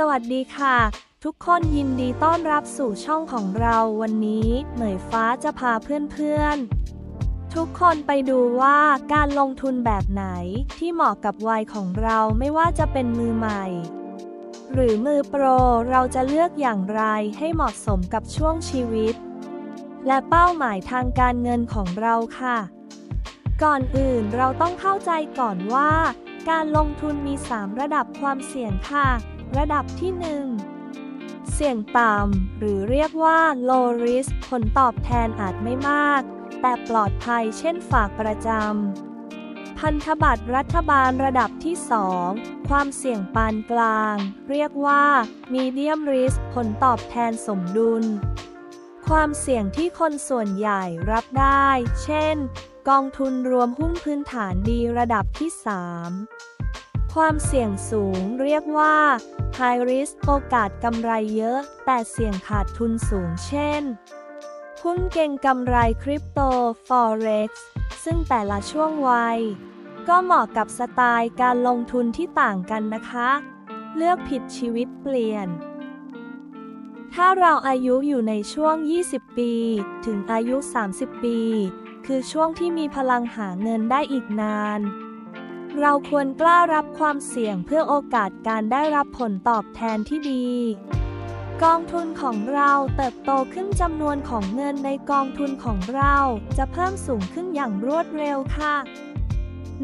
สวัสดีค่ะ ทุกคนยินดีต้อนรับสู่ช่องของเราวันนี้เหมยฟ้าจะพาเพื่อนๆ ทุกคนไปดูว่าการลงทุนแบบไหนที่เหมาะกับวัยของเราไม่ว่าจะเป็นมือใหม่ หรือมือโปรเราจะเลือกอย่างไรให้เหมาะสมกับช่วงชีวิต และเป้าหมายทางการเงินของเราค่ะ ก่อนอื่นเราต้องเข้าใจก่อนว่า การลงทุนมี 3 ระดับความเสี่ยงค่ะ ระดับที่ 1 เสี่ยงต่ำ หรือเรียกว่า low risk ผลตอบแทนอาจไม่มาก แต่ปลอดภัยเช่นฝากประจำ พันธบัตรรัฐบาลระดับที่ 2 ความเสี่ยงปานกลาง เรียกว่า medium risk ผลตอบแทนสมดุล ความเสี่ยงที่คนส่วนใหญ่รับได้ เช่น กองทุนรวมหุ้นพื้นฐานดีระดับที่ 3 ความเสี่ยงสูงเรียกว่า high risk โอกาสกำไรเยอะ แต่เสี่ยงขาดทุนสูงเช่น หุ้นเก่งกำไรคริปโต forex ซึ่งแต่ละช่วงวัย ก็เหมาะกับสไตล์การลงทุนที่ต่างกันนะคะ เลือกผิดชีวิตเปลี่ยน ถ้าเราอายุอยู่ในช่วง 20 ปี ถึงอายุ 30 ปี คือช่วงที่มีพลังหาเงินได้อีกนาน เราควรกล้ารับความเสี่ยงเพื่อโอกาสการได้รับผลตอบแทนที่ดี กองทุนของเราเติบโตขึ้นจำนวนของเงินในกองทุนของเราจะเพิ่มสูงขึ้นอย่างรวดเร็วค่ะ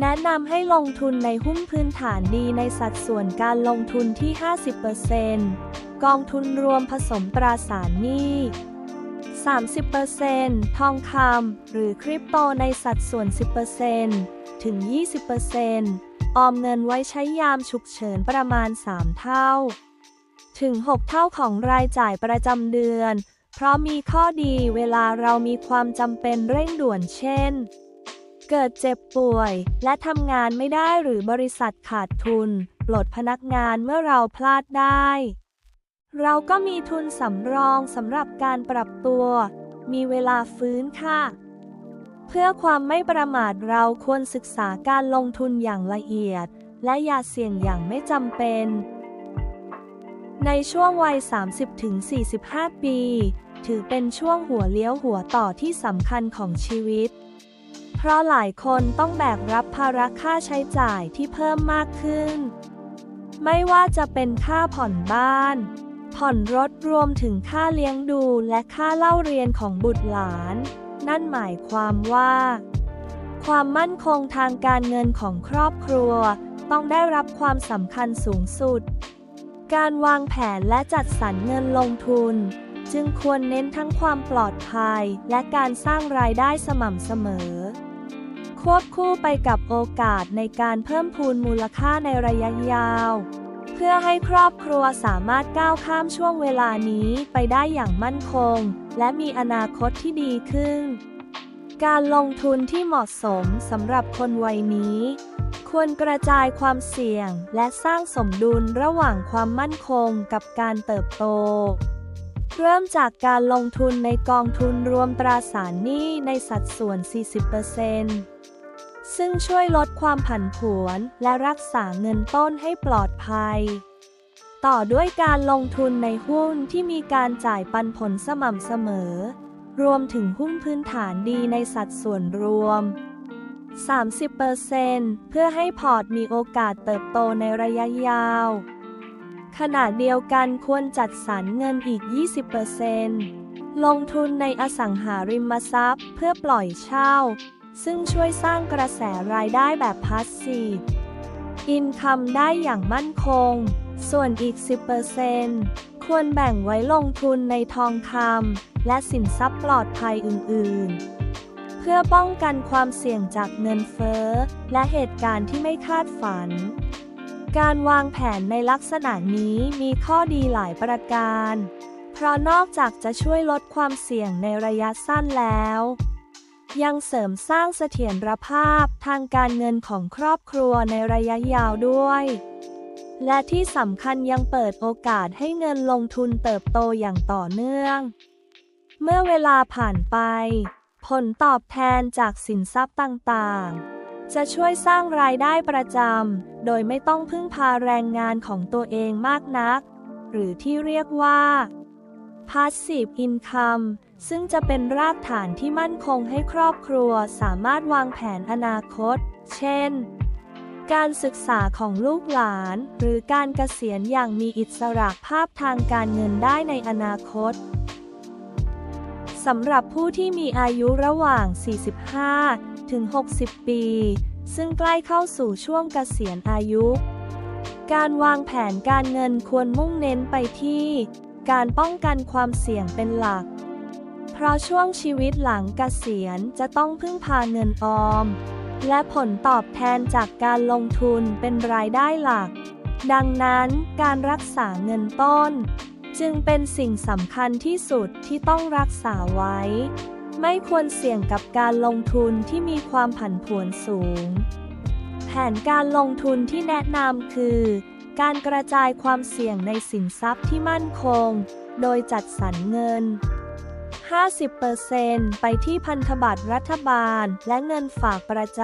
แนะนำให้ลงทุนในหุ้นพื้นฐานดีในสัดส่วนการลงทุนที่ 50%กองทุนรวมผสมตราสารหนี้ 30%ทองคำหรือคริปโตในสัดส่วน 10%ถึง 20%ออมเงินไว้ใช้ยามฉุกเฉินประมาณ 3 เท่า ถึง 6 เท่าของรายจ่ายประจำเดือน เพราะมีข้อดีเวลาเรามีความจำเป็นเร่งด่วนเช่น เกิดเจ็บป่วย และทำงานไม่ได้หรือบริษัทขาดทุน ปลดพนักงานเมื่อเราพลาดได้ เราก็มีทุนสำรองสำหรับการปรับตัว มีเวลาฟื้นค่ะ เพื่อความไม่ประมาทเราควรศึกษาการลงทุนอย่างละเอียด และอย่าเสี่ยงอย่างไม่จำเป็น ในช่วงวัย 30-45 ปี ถือเป็นช่วงหัวเลี้ยวหัวต่อที่สำคัญของชีวิต เพราะหลายคนต้องแบกรับภาระค่าใช้จ่ายที่เพิ่มมากขึ้น ไม่ว่าจะเป็นค่าผ่อนบ้าน ผ่อนรถรวมถึงค่าเลี้ยงดูและค่าเล่าเรียนของบุตรหลาน นั่นหมายความว่า ความมั่นคงทางการเงินของครอบครัว ต้องได้รับความสำคัญสูงสุด การวางแผนและจัดสรรเงินลงทุน จึงควรเน้นทั้งความปลอดภัยและการสร้างรายได้สม่ำเสมอ ควบคู่ไปกับโอกาสในการเพิ่มพูนมูลค่าในระยะยาว พื่อให้ครอบครัวสามารถก้าวข้ามช่วงเวลานี้ไปได้อย่างมั่นคง และมีอนาคตที่ดีขึ้น การลงทุนที่เหมาะสมสำหรับคนวัยนี้ ควรกระจายความเสี่ยงและสร้างสมดุลระหว่างความมั่นคงกับการเติบโต เริ่มจากการลงทุนในกองทุนรวมตราสารหนี้ในสัดส่วน 40% ซึ่งช่วยลดความผันผวนและรักษาเงินต้นให้ปลอดภัย ต่อด้วยการลงทุนในหุ้นที่มีการจ่ายปันผลสม่ำเสมอ รวมถึงหุ้นพื้นฐานดีในสัดส่วนรวม 30%เพื่อให้พอร์ตมีโอกาสเติบโตในระยะยาว ขณะเดียวกันควรจัดสรรเงินอีก 20%ลงทุนในอสังหาริมทรัพย์เพื่อปล่อยเช่า ซึ่งช่วยสร้างกระแสรายได้แบบพาสซีฟอินคัมได้อย่างมั่นคง ส่วนอีก 10%ควรแบ่งไว้ลงทุนในทองคำและสินทรัพย์ปลอดภัยอื่น ๆ เพื่อป้องกันความเสี่ยงจากเงินเฟ้อ และเหตุการณ์ที่ไม่คาดฝัน การวางแผนในลักษณะนี้มีข้อดีหลายประการ เพราะนอกจากจะช่วยลดความเสี่ยงในระยะสั้นแล้ว ยังเสริมสร้างเสถียรภาพทางการเงินของครอบครัวในระยะยาวด้วย และที่สำคัญยังเปิดโอกาสให้เงินลงทุนเติบโตอย่างต่อเนื่อง เมื่อเวลาผ่านไป ผลตอบแทนจากสินทรัพย์ต่างๆ จะช่วยสร้างรายได้ประจำโดยไม่ต้องพึ่งพาแรงงานของตัวเองมากนัก หรือที่เรียกว่า Passive Income ซึ่งจะเป็นรากฐานที่มั่นคงให้ครอบครัวสามารถวางแผนอนาคต เช่น การศึกษาของลูกหลาน หรือการเกษียณอย่างมีอิสระภาพทางการเงินได้ในอนาคตสำหรับผู้ที่มีอายุระหว่าง 45 ถึง 60 ปี ซึ่งใกล้เข้าสู่ช่วงเกษียณอายุ การวางแผนการเงินควรมุ่งเน้นไปที่ การป้องกันความเสี่ยงเป็นหลัก ราะช่วงชีวิตหลังเกษียณจะต้องพึ่งพาเงินออม และผลตอบแทนจากการลงทุนเป็นรายได้หลัก ดังนั้นการรักษาเงินต้น จึงเป็นสิ่งสำคัญที่สุดที่ต้องรักษาไว้ ไม่ควรเสี่ยงกับการลงทุนที่มีความผันผวนสูง แผนการลงทุนที่แนะนำคือ การกระจายความเสี่ยงในสินทรัพย์ที่มั่นคง โดยจัดสรรเงิน 50%ไปที่พันธบัตรรัฐบาลและเงินฝากประจ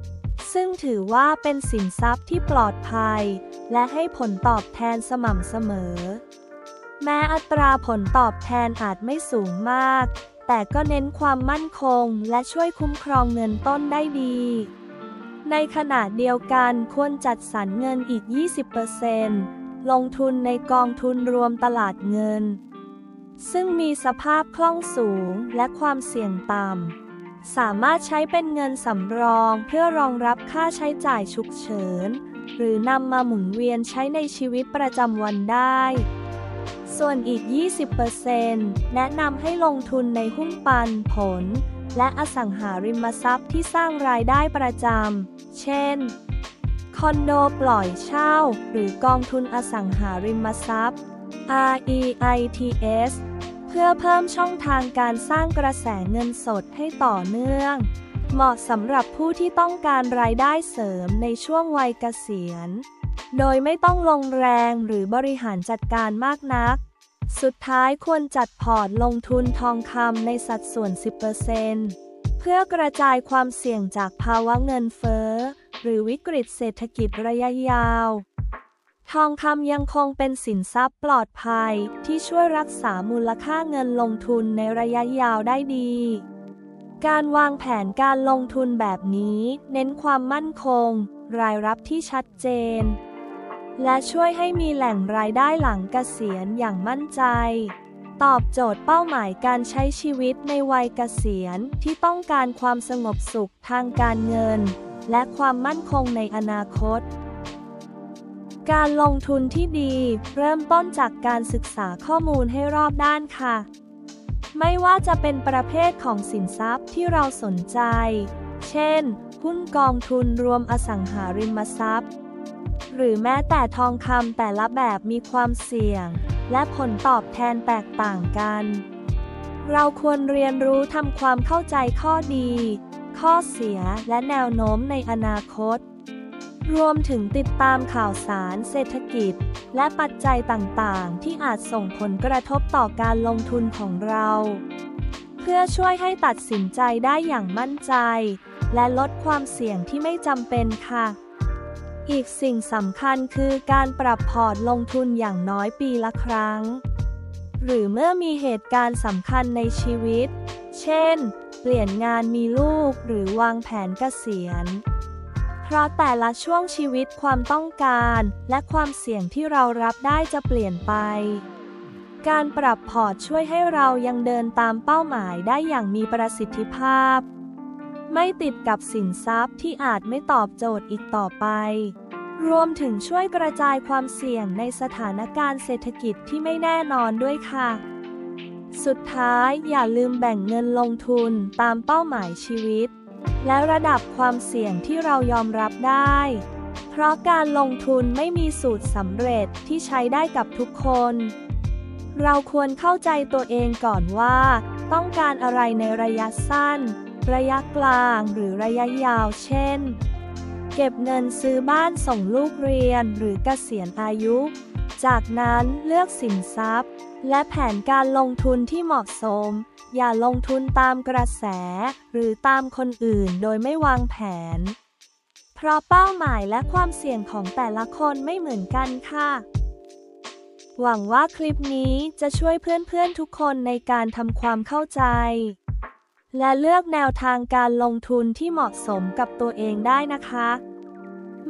ำ ซึ่งถือว่าเป็นสินทรัพย์ที่ปลอดภัย และให้ผลตอบแทนสม่ำเสมอ แม้อัตราผลตอบแทนอาจไม่สูงมาก แต่ก็เน้นความมั่นคงและช่วยคุ้มครองเงินต้นได้ดีในขณะเดียวกันควรจัดสรรเงินอีก 20%ลงทุนในกองทุนรวมตลาดเงิน ซึ่งมีสภาพคล่องสูงและความเสี่ยงต่ำ สามารถใช้เป็นเงินสำรองเพื่อรองรับค่าใช้จ่ายฉุกเฉิน หรือนำมาหมุนเวียนใช้ในชีวิตประจำวันได้ ส่วนอีก 20%แนะนำให้ลงทุนในหุ้นปันผล และอสังหาริมทรัพย์ที่สร้างรายได้ประจำ เช่น คอนโดปล่อยเช่า หรือกองทุนอสังหาริมทรัพย์ REITs เพื่อเพิ่มช่องทางการสร้างกระแสเงินสดให้ต่อเนื่อง เหมาะสำหรับผู้ที่ต้องการรายได้เสริมในช่วงวัยเกษียณ โดยไม่ต้องลงแรงหรือบริหารจัดการมากนัก สุดท้ายควรจัดพอร์ตลงทุนทองคำในสัดส่วน 10%เพื่อกระจายความเสี่ยงจากภาวะเงินเฟ้อ หรือวิกฤตเศรษฐกิจระยะยาว ทองคำยังคงเป็นสินทรัพย์ปลอดภัย ที่ช่วยรักษามูลค่าเงินลงทุนในระยะยาวได้ดี การวางแผนการลงทุนแบบนี้ เน้นความมั่นคง รายรับที่ชัดเจน และช่วยให้มีแหล่งรายได้หลังเกษียณอย่างมั่นใจ ตอบโจทย์เป้าหมายการใช้ชีวิตในวัยเกษียณที่ต้องการความสงบสุขทางการเงิน และความมั่นคงในอนาคต การลงทุนที่ดี เริ่มต้นจากการศึกษาข้อมูลให้รอบด้านค่ะ ไม่ว่าจะเป็นประเภทของสินทรัพย์ที่เราสนใจ เช่น หุ้นกองทุนรวมอสังหาริมทรัพย์ หรือแม้แต่ทองคำแต่ละแบบมีความเสี่ยง และผลตอบแทนแตกต่างกัน เราควรเรียนรู้ทำความเข้าใจข้อดี ข้อเสียและแนวโน้มในอนาคต รวมถึงติดตามข่าวสารเศรษฐกิจ และปัจจัยต่างๆ ที่อาจส่งผลกระทบต่อการลงทุนของเรา เพื่อช่วยให้ตัดสินใจได้อย่างมั่นใจ และลดความเสี่ยงที่ไม่จำเป็นค่ะ อีกสิ่งสำคัญคือการปรับพอร์ตลงทุนอย่างน้อยปีละครั้ง หรือเมื่อมีเหตุการณ์สำคัญในชีวิต เช่น เปลี่ยนงานมีลูกหรือวางแผนเกษียณ เพราะแต่ละช่วงชีวิตความต้องการ และความเสี่ยงที่เรารับได้จะเปลี่ยนไป การปรับพอร์ตช่วยให้เรายังเดินตามเป้าหมายได้อย่างมีประสิทธิภาพ ไม่ติดกับสินทรัพย์ที่อาจไม่ตอบโจทย์อีกต่อไป รวมถึงช่วยกระจายความเสี่ยงในสถานการณ์เศรษฐกิจที่ไม่แน่นอนด้วยค่ะ สุดท้ายอย่าลืมแบ่งเงินลงทุนตามเป้าหมายชีวิต และระดับความเสี่ยงที่เรายอมรับได้ เพราะการลงทุนไม่มีสูตรสำเร็จที่ใช้ได้กับทุกคน เราควรเข้าใจตัวเองก่อนว่า ต้องการอะไรในระยะสั้น ระยะกลางหรือระยะยาว เช่น เก็บเงินซื้อบ้านส่งลูกเรียนหรือเกษียณอายุ จากนั้นเลือกสินทรัพย์ และแผนการลงทุนที่เหมาะสม อย่าลงทุนตามกระแส หรือตามคนอื่นโดยไม่วางแผน เพราะเป้าหมายและความเสี่ยงของแต่ละคนไม่เหมือนกันค่ะ หวังว่าคลิปนี้จะช่วยเพื่อนๆทุกคนในการทำความเข้าใจ และเลือกแนวทางการลงทุนที่เหมาะสมกับตัวเองได้นะคะ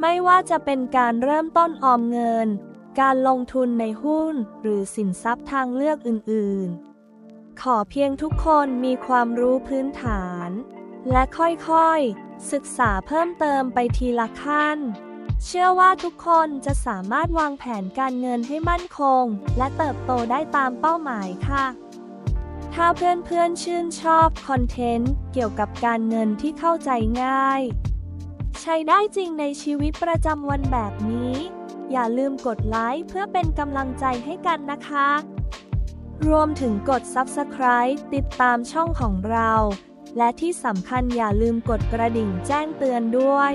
ไม่ว่าจะเป็นการเริ่มต้นออมเงิน การลงทุนในหุ้น หรือสินทรัพย์ทางเลือกอื่นๆ ขอเพียงทุกคนมีความรู้พื้นฐาน และค่อยๆ ศึกษาเพิ่มเติมไปทีละขั้น เชื่อว่าทุกคนจะสามารถวางแผนการเงินให้มั่นคง และเติบโตได้ตามเป้าหมายค่ะ ถ้าเพื่อนๆชื่นชอบคอนเทนต์เกี่ยวกับการเงินที่เข้าใจง่าย ใช้ได้จริงในชีวิตประจำวันแบบนี้ อย่าลืมกดไลค์เพื่อเป็นกำลังใจให้กันนะคะ รวมถึงกด Subscribe ติดตามช่องของเรา และที่สำคัญอย่าลืมกดกระดิ่งแจ้งเตือนด้วย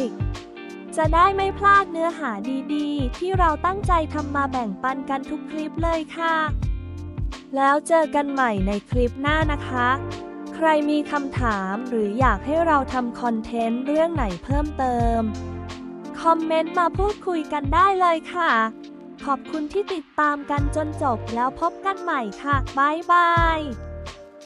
จะได้ไม่พลาดเนื้อหาดีๆ ที่เราตั้งใจทำมาแบ่งปันกันทุกคลิปเลยค่ะ แล้วเจอกันใหม่ในคลิปหน้านะคะ ใครมีคำถามหรืออยากให้เราทำคอนเทนต์เรื่องไหนเพิ่มเติม คอมเมนต์มาพูดคุยกันได้เลยค่ะ ขอบคุณที่ติดตามกันจนจบแล้วพบกันใหม่ค่ะ บ๊ายบาย